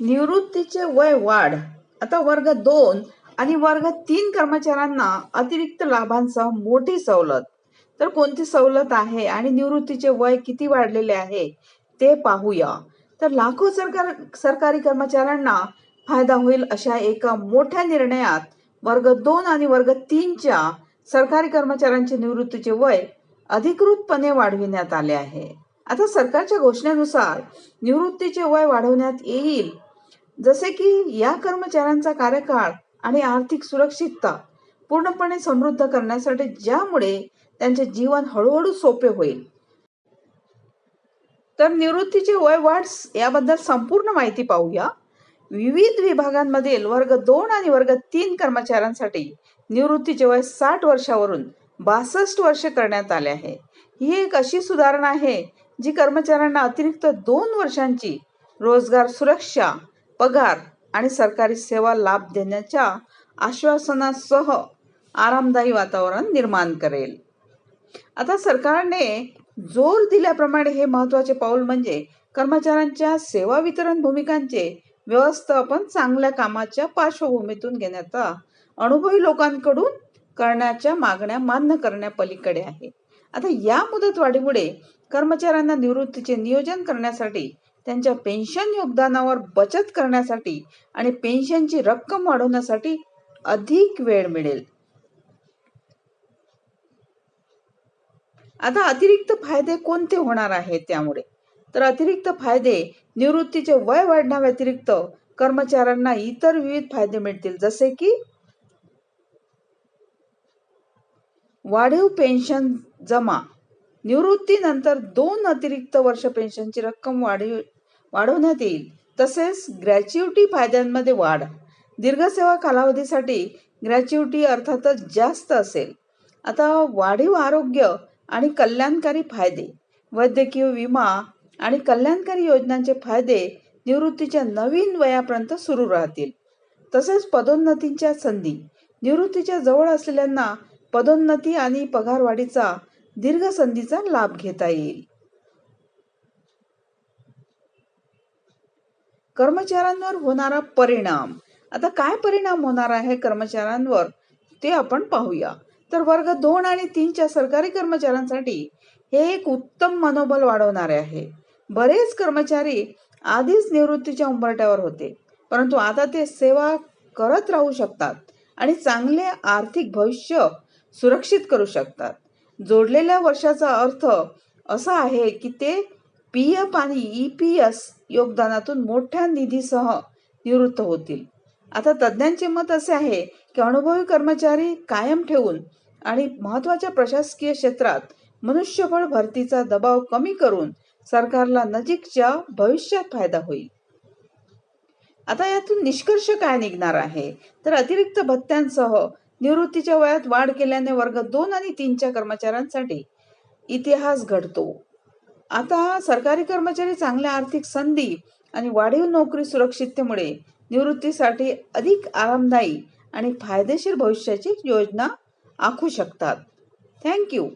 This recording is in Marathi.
निवृत्तीचे वय वाढ. आता वर्ग दोन आणि वर्ग तीन कर्मचाऱ्यांना अतिरिक्त लाभांसह मोठी सवलत. तर कोणती सवलत आहे आणि निवृत्तीचे वय किती वाढलेले आहे ते पाहूया. तर लाखो सरकार सरकारी कर्मचाऱ्यांना फायदा होईल अशा एका मोठ्या निर्णयात वर्ग दोन आणि वर्ग तीनच्या सरकारी कर्मचाऱ्यांचे निवृत्तीचे वय अधिकृतपणे वाढविण्यात आले आहे. आता सरकारच्या घोषणेनुसार निवृत्तीचे वय वाढवण्यात येईल जसे की या कर्मचाऱ्यांचा कार्यकाळ आणि आर्थिक सुरक्षितता पूर्णपणे समृद्ध करण्यासाठी ज्यामुळे त्यांचे जीवन हळूहळू सोपे होईल. तर निवृत्तीचे वय वाढ याबद्दल संपूर्ण माहिती पाहूया. विविध विभागांमधील वर्ग दोन आणि वर्ग तीन कर्मचाऱ्यांसाठी निवृत्तीचे वय साठ वर्षावरून बासष्ट वर्ष करण्यात आले आहे. ही एक अशी सुधारणा आहे जी कर्मचाऱ्यांना अतिरिक्त दोन वर्षांची रोजगार सुरक्षा पगार आणि सरकारी सेवा लाभ देण्याच्या आश्वासनासह आरामदायी वातावरण निर्माण करेल. आता सरकारने जोर दिल्याप्रमाणे हे महत्त्वाचे पाऊल म्हणजे कर्मचाऱ्यांच्या सेवा वितरण भूमिकांचे व्यवस्थापन चांगल्या कामाच्या पार्श्वभूमीतून घेण्याचा अनुभवी लोकांकडून करण्याच्या मागण्या मान्य करण्यापलीकडे आहे. आता या मुदतवाढीमुळे कर्मचाऱ्यांना निवृत्तीचे नियोजन करण्यासाठी त्यांच्या पेन्शन योगदानावर बचत करण्यासाठी आणि पेन्शनची रक्कम वाढवण्यासाठी अधिक वेळ मिळेल. आता अतिरिक्त फायदे कोणते होणार आहेत त्यामुळे? तर अतिरिक्त फायदे निवृत्तीचे वय वाढण्याव्यतिरिक्त कर्मचाऱ्यांना इतर विविध फायदे मिळतील जसे की वाढीव पेन्शन जमा निवृत्तीनंतर दोन अतिरिक्त वर्ष पेन्शनची रक्कम वाढी वाढवण्यात येईल. तसेच ग्रॅच्युटी फायद्यांमध्ये वाढ. दीर्घसेवा कालावधीसाठी ग्रॅच्युटी अर्थातच जास्त असेल. आता वाढीव आरोग्य आणि कल्याणकारी फायदे. वैद्यकीय विमा आणि कल्याणकारी योजनांचे फायदे निवृत्तीच्या नवीन वयापर्यंत सुरू राहतील. तसेच पदोन्नतीच्या संधी. निवृत्तीच्या जवळ असलेल्यांना पदोन्नती आणि पगारवाढीचा दीर्घ संधीचा लाभ घेता येईल. कर्मचाऱ्यांवर होणारा परिणाम. आता काय परिणाम होणार आहे कर्मचाऱ्यांवर? ते आपण पाहूया. तर वर्ग दोन आणि तीनच्या सरकारी कर्मचाऱ्यांसाठी हे एक उत्तम मनोबल वाढवणारे आहे. बरेच कर्मचारी आधीच निवृत्तीच्या उंबरट्यावर होते. परंतु आता ते सेवा करत राहू शकतात आणि चांगले आर्थिक भविष्य सुरक्षित करू शकतात. जोडलेल्या वर्षाचा अर्थ असा आहे की ते पी एफ आणि ई पी एस योगदानातून मोठ्या निधीसह निवृत्त होतील. आता तज्ज्ञांचे मत असे आहे की अनुभवी कर्मचारी कायम ठेवून आणि महत्त्वाच्या प्रशासकीय क्षेत्रात मनुष्यबळ भरतीचा दबाव कमी करून सरकारला नजीकच्या भविष्यात फायदा होईल. आता यातून निष्कर्ष काय निघणार आहे? तर अतिरिक्त भत्त्यांसह निवृत्तीच्या वयात वाढ केल्याने वर्ग दोन आणि तीनच्या कर्मचाऱ्यांसाठी इतिहास घडतो. आता सरकारी कर्मचारी चांगल्या आर्थिक संधी आणि वाढीव नोकरी सुरक्षिततेमुळे निवृत्तीसाठी अधिक आरामदायी आणि फायदेशीर भविष्याची योजना आखू शकतात. थँक्यू.